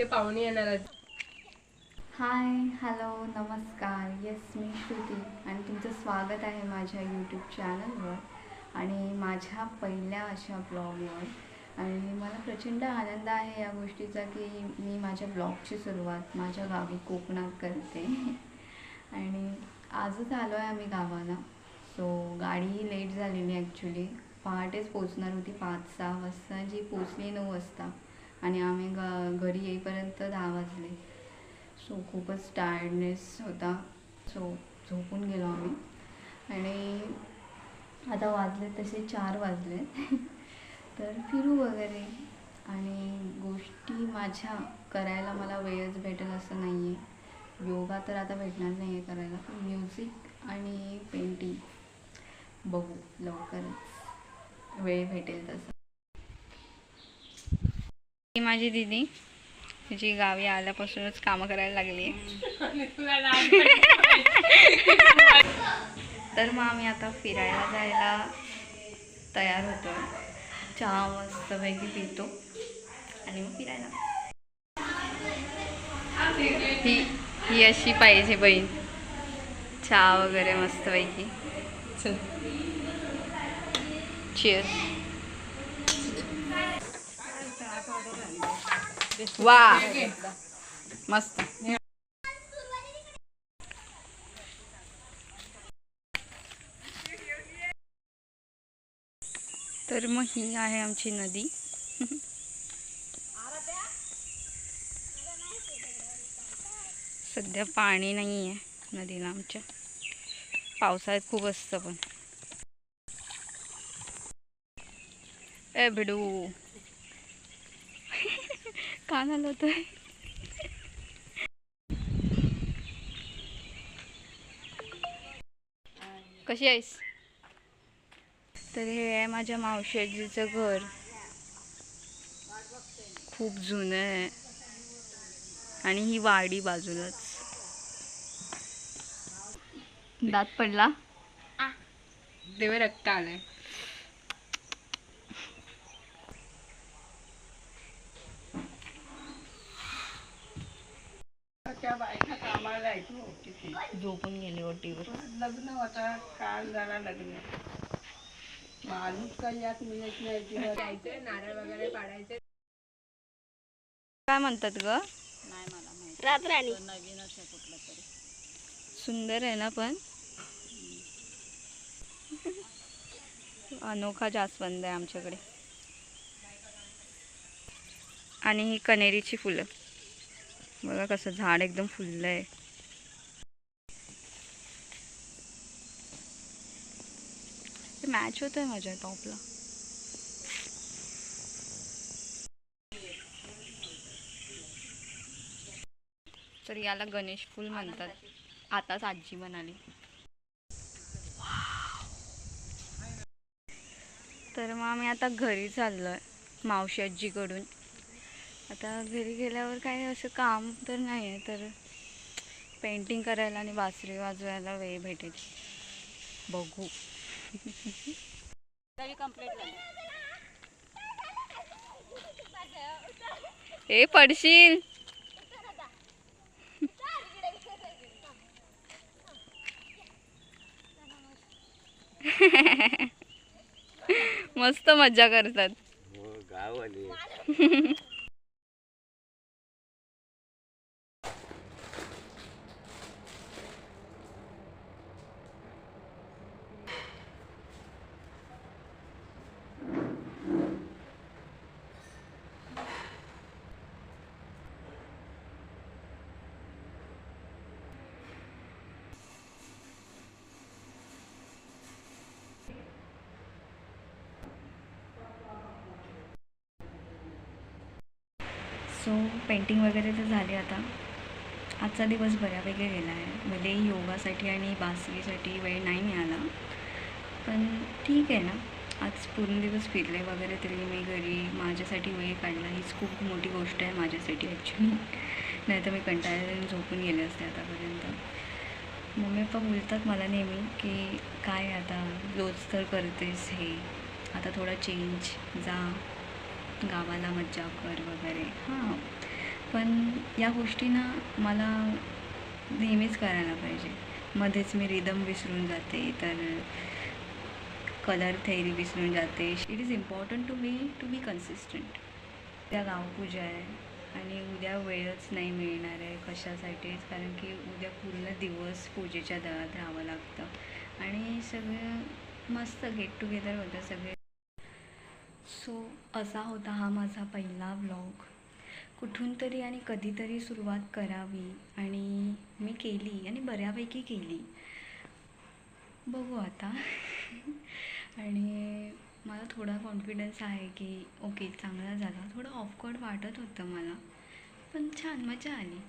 ते पाहुणे येणार आहेत. हाय हॅलो नमस्कार. येस मी श्रुती आणि तुमचं स्वागत आहे माझ्या यूट्यूब चॅनलवर आणि माझ्या पहिल्या अशा ब्लॉगवर आणि मला प्रचंड आनंद आहे या गोष्टीचा की मी माझ्या ब्लॉगची सुरुवात माझ्या गावी कोकणात करते. आणि आजच आलो आहे आम्ही गावाला. सो गाडी लेट झालेली ॲक्च्युली पहाटेच पोचणार होती पाच सहा वाजता. जी पोचली नऊ वाजता. आणि आम्ही ग घरी येईपर्यंत दहा वाजले. सो खूपच टायर्डनेस होता. सो झोपून गेलो आम्ही. आणि आता वाजले तसे चार वाजले. तर फिरू वगैरे. आणि गोष्टी माझ्या करायला मला वेळच भेटेल असं नाही आहे योगा तर आता भेटणार नाही आहे करायला. पण म्युझिक आणि पेंटिंग बघू लवकरच. वेळ भेटेल तसं. ही माझी दिदी. जी गावी आल्यापासूनच कामं करायला लागली तर मग आम्ही आता फिरायला जायला तयार होतो. चहा मस्तपैकी पितो. आणि मग फिरायला. ही ही अशी पाहिजे बहीण. चहा वगैरे मस्तपैकी चल. चिअर्स वा. मस्त. तर मग ही आहे आमची नदी. सध्या पाणी नाही आहे नदीला आमच्या. पावसाळ्यात खूप असतं पण. ए भिडू. कानाला होतोय. कशी आहेस? तर हे आहे माझ्या मावशीचं घर. खूप जुनं आहे. आणि ही वाडी बाजूलाच. दात पडला? देवे रक्त आलंय. त्या बायका कामाला जायचो तिथे. झोपून गेली ओटीवर. लग्न होता काल झाला लग्न. माणूस काही यात मिळत नाही जेव्हा जायचे नारळ वगैरे पाडायचे? काय म्हणतात ग? रातराणी. सुंदर आहे ना पण? अनोखा जास्वंद आहे आमच्याकडे. आणि ही कनेरीची फुलं. बघा कसं झाड एकदम फुललं आहे मॅच होत आहे माझ्या टॉपला. तर याला गणेश फूल म्हणतात. आताच आजी म्हणाली. तर मग आम्ही आता घरी चाललोय मावशी आजीकडून. आता घरी गेल्यावर काही असं काम तर नाही आहे तर पेंटिंग करायला आणि बासरी वाजवायला वेळ भेटेल. बघू. ए पडशील. मस्त मज्जा करतात. सो पेंटिंग वगैरे तर झाली आता. आजचा दिवस बऱ्यापैकी गेला आहे. भले योगासाठी आणि बासरीसाठी वेळ नाही मिळाला पण ठीक आहे ना. आज पूर्ण दिवस फिरले वगैरे तरी मी घरी माझ्यासाठी वेळ काढला. हीच खूप मोठी गोष्ट आहे माझ्यासाठी ॲक्च्युली नाही तर मी कंटाळून झोपून गेले असते आतापर्यंत. मम्मी पप्पा बोलतात मला नेहमी की काय आता? रोज तर करतेस हे. आता थोडा चेंज जा. गावाला मज्जा कर वगैरे. पण या गोष्टी ना मला नेहमीच करायला पाहिजे. मध्येच मी रिदम विसरून जाते तर कलर थेरी विसरून जाते. It is important to me to be consistent उद्या गावपूजा आहे आणि उद्या वेळच नाही मिळणार आहे कशासाठीच कारण की उद्या पूर्ण दिवस पूजेच्या दळात राहावं लागतं. आणि सगळं मस्त गेट टुगेदर होतं सगळे. सो असा होता हा माझा पहिला व्लॉग कुठून तरी आणि कधीतरी सुरुवात करावी आणि मी केली आणि बऱ्यापैकी केली. बघू आता. आणि मला थोडा कॉन्फिडन्स आहे की ओके चांगला झाला. थोडं ऑफकॉर्ड वाटत होतं मला. पण छान मजा आली.